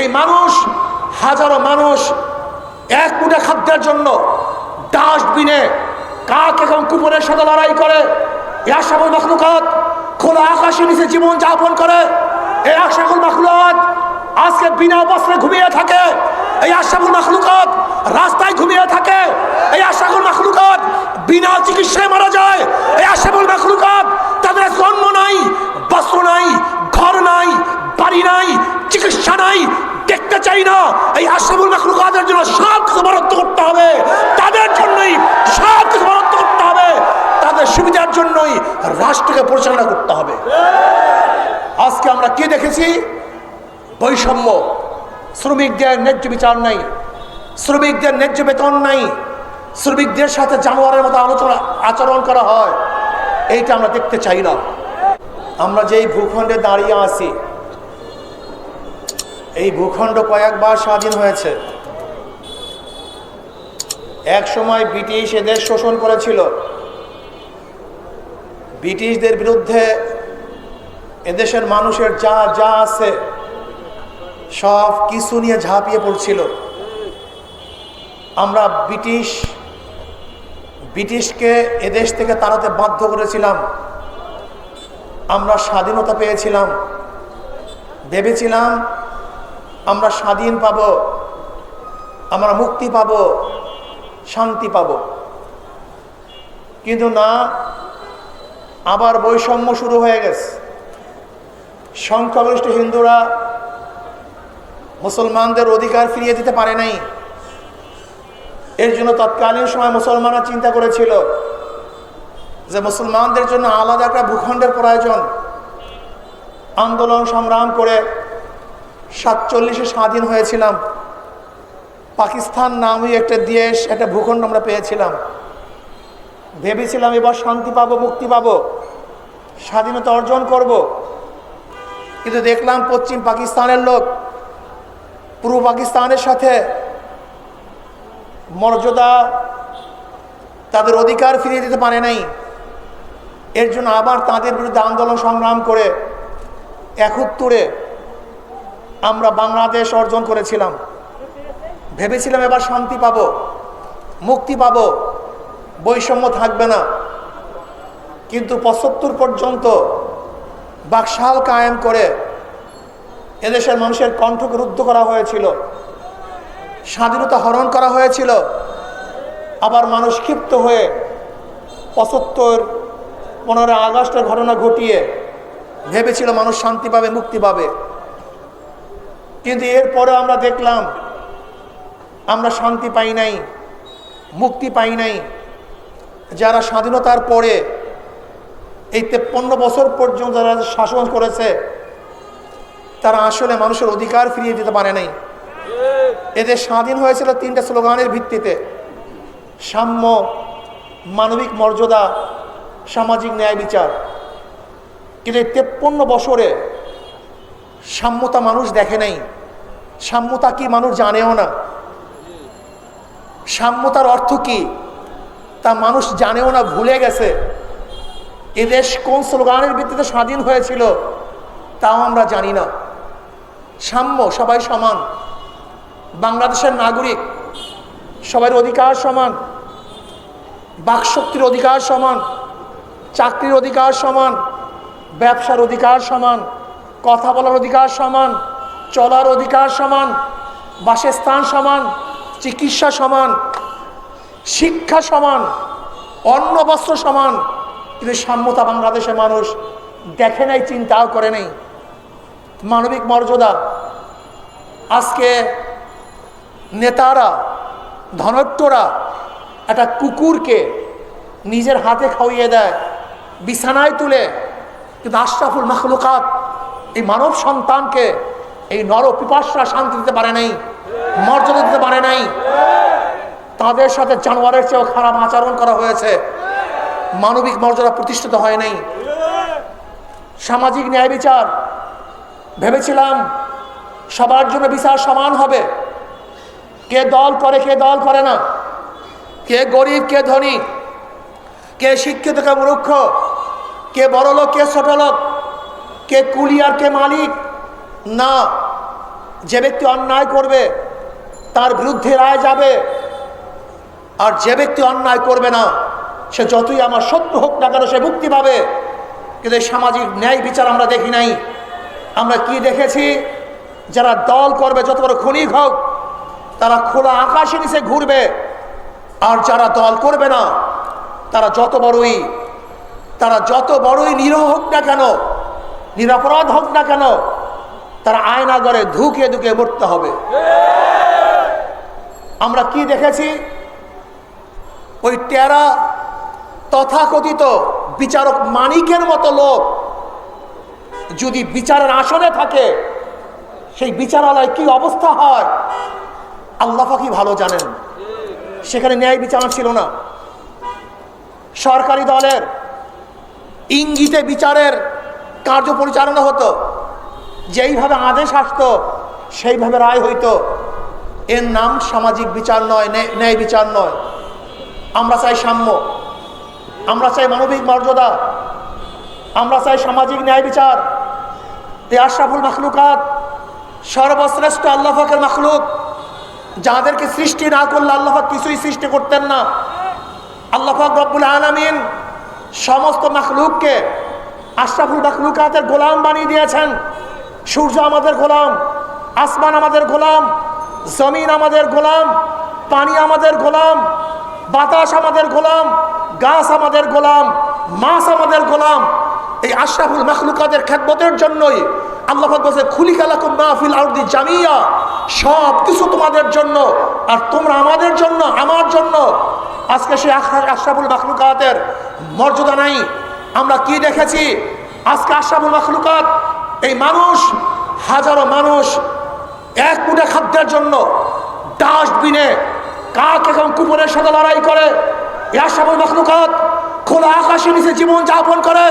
এই মানুষ, হাজারো মানুষ এক মুঠে খাদ্যের জন্য ডাস্টবিনে কাক এবং কুকুরের সাথে লড়াই করে। এই আশাবল মখলুকাত খোলা আকাশের নিচে জীবন যাপন করে। এই আশাবল মখলুকাত আজকে বিনা বস্ত্রে ঘুমিয়ে থাকে। এই আশাবুল মখলুকাত রাস্তায় ঘুমিয়ে থাকে। এই আশাবুল মখলুকাত বিনা চিকিৎসায় মারা যায় এই আশাবুল মখলুকাত তাদের জন্ম নাই বস্ত্র নাই ঘর নাই বাড়ি নাই চিকিৎসা নাই দেখতে চাই না এই আশাবুল মখলুকাতের জন্য সব কিছু বরাদ্দ করতে হবে তাদের জন্যই সব কিছু বরাদ্দ করতে হবে তাদের সুবিধার জন্যই রাষ্ট্রকে পরিচালনা করতে হবে। আজকে আমরা কি দেখেছি? বৈষম্য। শ্রমিকদের ন্যায্য বিচার নাই। শ্রমিকদের ন্যায্য বেতন নাই। শ্রমিকদের সাথে জানোয়ারের মতো আলোচনা, আচরণ করা হয়। এইটা আমরা দেখতে চাই না। আমরা যেই ভূখণ্ডে দাঁড়িয়ে আছি, এই ভূখণ্ড কয়েকবার স্বাধীন হয়েছে। এক সময় ব্রিটিশ এদের শোষণ করেছিল। ব্রিটিশদের বিরুদ্ধে এদেশের মানুষের যা যা আছে, সব কিছু নিয়ে ঝাঁপিয়ে পড়ছিল। আমরা ব্রিটিশ, ব্রিটিশকে এদেশ থেকে তাড়াতে বাধ্য করেছিলাম। আমরা স্বাধীনতা পেয়েছিলাম। ভেবেছিলাম, আমরা স্বাধীন পাব, আমরা মুক্তি পাব, শান্তি পাব। কিন্তু না আবার বৈষম্য শুরু হয়ে গেছে। সংখ্যাগরিষ্ঠ হিন্দুরা মুসলমানদের অধিকার ফিরিয়ে দিতে পারে নাই। এর জন্য তৎকালীন সময় মুসলমানরা চিন্তা করেছিল যে মুসলমানদের জন্য আলাদা একটা ভূখণ্ডের প্রয়োজন। আন্দোলন সংগ্রাম করে সাতচল্লিশে স্বাধীন হয়েছিলাম। পাকিস্তান নামই একটা দেশ, একটা ভূখণ্ড আমরা পেয়েছিলাম। ভেবেছিলাম এবার শান্তি পাবো, মুক্তি পাবো। স্বাধীনতা অর্জন করব। কিন্তু দেখলাম পশ্চিম পাকিস্তানের লোক পূর্ব পাকিস্তানের সাথে মর্যাদা তাদের অধিকার ফিরিয়ে দিতে পারে নাই। এর জন্য আবার তাদের বিরুদ্ধে আন্দোলন সংগ্রাম করে একত্তরে আমরা বাংলাদেশ অর্জন করেছিলাম। ভেবেছিলাম এবার শান্তি পাবো, মুক্তি পাব, বৈষম্য থাকবে না। কিন্তু পঁচাত্তর পর্যন্ত বাকশাল কায়েম করে এদেশের মানুষের কণ্ঠকে রুদ্ধ করা হয়েছিল, স্বাধীনতা হরণ করা হয়েছিল, আবার মানুষ ক্ষিপ্ত হয়ে পঁচাত্তর, পনেরো আগস্টের ঘটনা ঘটিয়ে ভেবেছিল মানুষ শান্তি পাবে, মুক্তি পাবে। কিন্তু এরপরে আমরা দেখলাম, আমরা শান্তি পাই নাই, মুক্তি পাই নাই। যারা স্বাধীনতার পরে এই তেপ্পন্ন বছর পর্যন্ত যারা শাসন করেছে, তারা আসলে মানুষের অধিকার ফিরিয়ে দিতে পারে নাই। এদের স্বাধীন হয়েছিল তিনটা স্লোগানের ভিত্তিতে। সাম্য, মানবিক মর্যাদা, সামাজিক ন্যায় বিচার। কিন্তু এই তেপ্পন্ন বছরে সাম্যতা মানুষ দেখে নাই। সাম্যতা কি মানুষ জানেও না। সাম্যতার অর্থ কি তা মানুষ জানেও না, ভুলে গেছে। এদেশ কোন স্লোগানের ভিত্তিতে স্বাধীন হয়েছিল, তাও আমরা জানি না। সাম্য, সবাই সমান। বাংলাদেশের নাগরিক সবার অধিকার সমান। বাকশক্তির অধিকার সমান। চাকরির অধিকার সমান। ব্যবসার অধিকার সমান। কথা বলার অধিকার সমান। চলার অধিকার সমান। বাসস্থান সমান। চিকিৎসা সমান। শিক্ষা সমান। অন্ন বস্ত্র সমান। কিন্তু সাম্যতা বাংলাদেশের মানুষ দেখে নাই, চিন্তাও করে নেই। মানবিক মর্যাদা। আজকে নেতারা ধনট্টরা একটা কুকুরকে নিজের হাতে খাওয়িয়ে দেয়, বিছানায় তুলে। কিন্তু আশরাফুল মখলুকাত এই মানব সন্তানকে এই নর পিপাসরা শান্তি দিতে পারে নাই, মর্যাদা দিতে পারে নাই। তাদের সাথে জানোয়ারের চেয়েও খারাপ আচরণ করা হয়েছে। মানবিক মর্যাদা প্রতিষ্ঠিত হয় নাই। সামাজিক ন্যায় বিচার। ভেবেছিলাম সবার জন্য বিচার সমান হবে। কে দল করে, কে দল করে না। কে গরিব, কে ধনী, কে শিক্ষিত, কে মূর্খ, কে বড় লোক, কে ছোট লোক, কে কুলি আর কে মালিক, না। যে ব্যক্তি অন্যায় করবে, তার বিরুদ্ধে রায় যাবে। আর যে ব্যক্তি অন্যায় করবে না সে যতই আমার শত্রু হোক না কেন সে মুক্তি পাবে। কিন্তু সামাজিক ন্যায় বিচার আমরা দেখি নাই। আমরা কি দেখেছি? যারা দল করবে, যত বড় ক্ষণিক হোক, তারা খোলা আকাশে নিচে ঘুরবে। আর যারা দল করবে না, তারা যত বড়ই, তারা যত বড়ই নিরহ হোক না কেন, নিরাপরাধ হোক না কেন, তারা আয়না ঘরে ধুকে ধুকে মরতে হবে। আমরা কি দেখেছি? ওই টেরা তথাকথিত বিচারক মানিকের মতো লোক যদি বিচারের আসনে থাকে, সেই বিচারালয় কি অবস্থা হয়? আল্লাহ কি ভালো জানেন। সেখানে ন্যায় বিচার ছিল না। সরকারি দলের ইঙ্গিতে বিচারের কার্য পরিচালনা হতো। যেইভাবে আদেশ আসতো, সেইভাবে রায় হইতো। এর নাম সামাজিক বিচার নয়, ন্যায়- বিচার নয়। আমরা চাই সাম্য। আমরা চাই মানবিক মর্যাদা, আমরা চাই সামাজিক ন্যায় বিচার। এই আশরাফুল মাখলুকাত সর্বশ্রেষ্ঠ আল্লাহ ফাকের মাখলুক। যাদেরকে সৃষ্টি না করলে আল্লাহাক কিছুই সৃষ্টি করতেন না। আল্লাহ পাক রব্বুল আলমিন সমস্ত মাখলুককে আশরাফুল মাখলুকাতের গোলাম বানিয়ে দিয়েছেন। সূর্য আমাদের গোলাম, আসমান আমাদের গোলাম, জমিন আমাদের গোলাম, পানি আমাদের গোলাম, বাতাস আমাদের গোলাম গাছ আমাদের গোলাম, মাছ আমাদের গোলাম। এই আশরাফুল মাখলুকাতের খেদমতের জন্যই আল্লাহ বলছে খুলি কালাকুম মাহফিল আউদি জামিয়া। সব কিছু তোমাদের জন্য আর তোমরা আমাদের জন্য, আমার জন্য। আজকে সেই আশরা- আশরাফুল মাখলুকাতের মর্যাদা নাই। আমরা কি দেখেছি? আজকে আশরাফুল মাখলুকাত এই মানুষ, হাজারো মানুষ এক মুঠে খাদ্যের জন্য ডাস্টবিনে কাক এবং কুকুরের সাথে লড়াই করে। এই আশরাফুল মাখলুকাত খোলা আকাশের নিচে জীবন যাপন করে।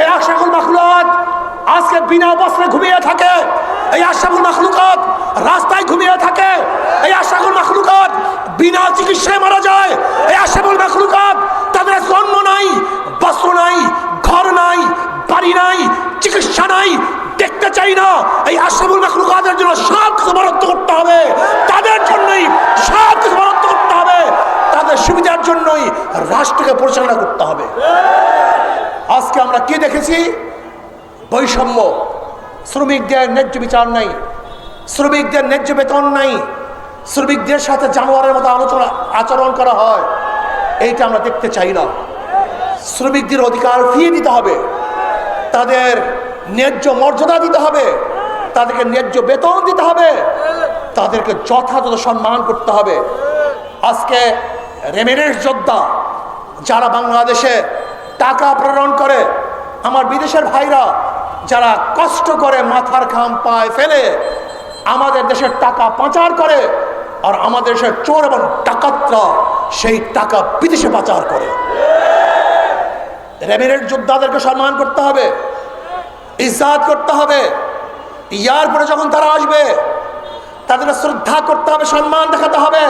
এই আশরাফুল মাখলুকাত, আজকে বিনা বস্ত্রে ঘুমিয়ে থাকে। এই আশরাফুল মাখলুকাত, রাস্তায় ঘুমিয়ে থাকে। এই আশরাফুল মাখলুকাত, বিনা চিকিৎসায় মারা যায়। এই আশরাফুল মাখলুকাত, তাদের অন্ন নাই, বস্ত্র নাই, ঘর নাই, বাড়ি নাই, চিকিৎসা নাই, দেখতে চাই না। এই আশরাফুল মাখলুকাতের জন্য সব কিছু বরাদ্দ করতে হবে তাদের জন্যই সব কিছু বরাদ্দ করতে হবে তাদের সুবিধার জন্যই রাষ্ট্রকে পরিচালনা করতে হবে। আজকে আমরা কি দেখেছি? বৈষম্য। শ্রমিকদের ন্যায্য বিচার নাই। শ্রমিকদের ন্যায্য বেতন নাই। শ্রমিকদের সাথে জানোয়ারের মতো আলোচনা, আচরণ করা হয়। এইটা আমরা দেখতে চাই না। শ্রমিকদের অধিকার ফিরিয়ে দিতে হবে। তাদের ন্যায্য মর্যাদা দিতে হবে। তাদেরকে ন্যায্য বেতন দিতে হবে। তাদেরকে যথাযথ সম্মান করতে হবে। আজকে রেমিডেন্স যোদ্ধা যারা বাংলাদেশে টাকা প্রেরণ করে, আমার বিদেশের ভাইরা যারা কষ্ট করে মাথার ঘাম পায় ফেলে, আমাদের দেশের টাকা পাচার করে আর আমাদের দেশের চোর এবং ডাকাতরা সেই টাকা বিদেশে পাচার করে। রেমিডেন্ট যোদ্ধাদেরকে সম্মান করতে হবে ইজাত করতে হবে। ইয়ার পরে যখন তারা আসবে, তাদেরকে শ্রদ্ধা করতে হবে, সম্মান দেখাতে হবে।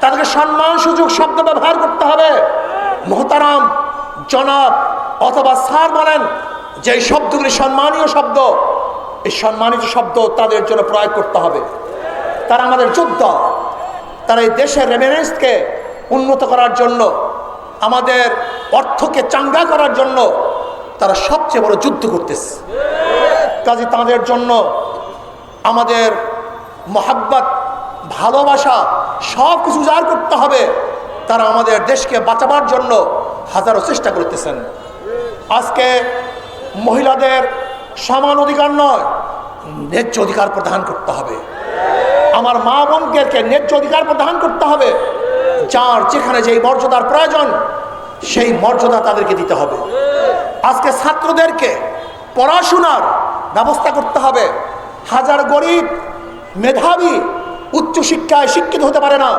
তাদেরকে সম্মান, সুযোগ, শব্দ ব্যবহার করতে হবে। মোহতারাম, জনাব অথবা স্যার বলেন যে শব্দগুলি সম্মানীয় শব্দ, এই সম্মানিত শব্দ তাদের জন্য প্রয়োগ করতে হবে। তারা আমাদের যোদ্ধা, তারা এই দেশের রেমিনেন্সকে উন্নত করার জন্য, আমাদের অর্থকে চাঙ্গা করার জন্য তারা সবচেয়ে বড় যুদ্ধ করতেছে। কাজে তাদের জন্য আমাদের মহাব্বত, ভালোবাসা সব কিছু উজাড় করতে হবে। তারা আমাদের দেশকে বাঁচাবার জন্য হাজারো চেষ্টা করতেছেন। আজকে মহিলাদের সমান অধিকার নয়, ন্যায্য অধিকার প্রদান করতে হবে। আমার মা বোনকে ন্যায্য অধিকার প্রদান করতে হবে। যার যেখানে যেই মর্যাদার প্রয়োজন, সেই মর্যাদা তাদেরকে দিতে হবে। আজকে ছাত্রদেরকে পড়াশোনার ব্যবস্থা করতে হবে। হাজার গরিব মেধাবী, উচ্চশিক্ষায় শিক্ষিত হতে পারে না।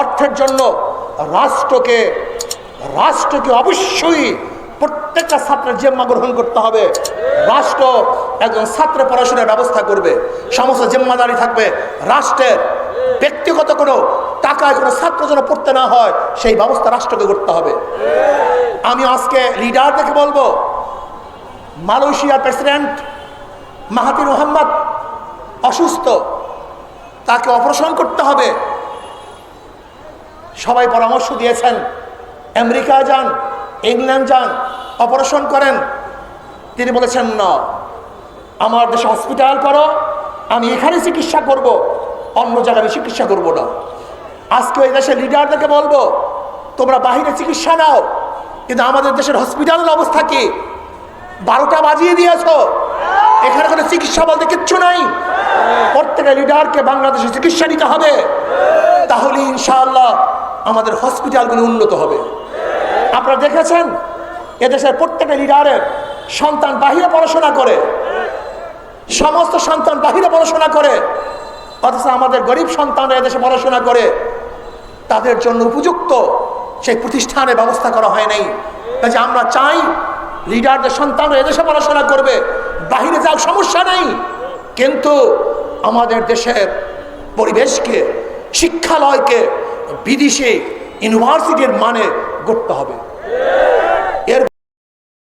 অর্থের জন্য রাষ্ট্রকে রাষ্ট্রকে অবশ্যই প্রত্যেকটা ছাত্রের জেম্মা গ্রহণ করতে হবে। রাষ্ট্র একজন ছাত্র পড়াশোনার ব্যবস্থা করবে। সমস্ত জিম্মাদারি থাকবে। রাষ্ট্রের ব্যক্তিগত কোনো টাকায় কোনো ছাত্র যেন পড়তে না হয়, সেই ব্যবস্থা রাষ্ট্রকে করতে হবে। আমি আজকে লিডার লিডারদেরকে বলব, মালয়েশিয়ার প্রেসিডেন্ট মাহাতির মোহাম্মদ অসুস্থ, তাকে অপারেশন করতে হবে। সবাই পরামর্শ দিয়েছেন। আমেরিকা যান, ইংল্যান্ড যান, অপারেশন করেন। তিনি বলেছেন, না, আমার দেশে হসপিটাল করো, আমি এখানে চিকিৎসা করব, অন্য জায়গায় চিকিৎসা করব না। আজকে ওই দেশের লিডারদেরকে বলব, তোমরা বাহিরে চিকিৎসা নাও, কিন্তু আমাদের দেশের হসপিটালের অবস্থা কি? বারোটা বাজিয়ে দিয়েছ, এখানে কোনো চিকিৎসা বলতে কিচ্ছু নাই। প্রত্যেকের লিডারকে বাংলাদেশে চিকিৎসা নিতে হবে। তাহলে ইনশাআল্লাহ আমাদের হসপিটালগুলো উন্নত হবে। আপনারা দেখেছেন? এদেশের প্রত্যেকটা লিডারের সন্তান বাহিরে পড়াশোনা করে। সমস্ত সন্তান বাহিরে পড়াশোনা করে। অথচ আমাদের গরিব সন্তানরা এদেশে পড়াশোনা করে। তাদের জন্য উপযুক্ত সেই প্রতিষ্ঠানের ব্যবস্থা করা হয় নাই। কাজে আমরা চাই লিডারদের সন্তানরা এদেশে পড়াশোনা করবে। বাহিরে যাওয়ার সমস্যা নেই। কিন্তু আমাদের দেশের পরিবেশকে, শিক্ষালয়কে বিদেশি ইউনিভার্সিটির মানে গড়তে হবে।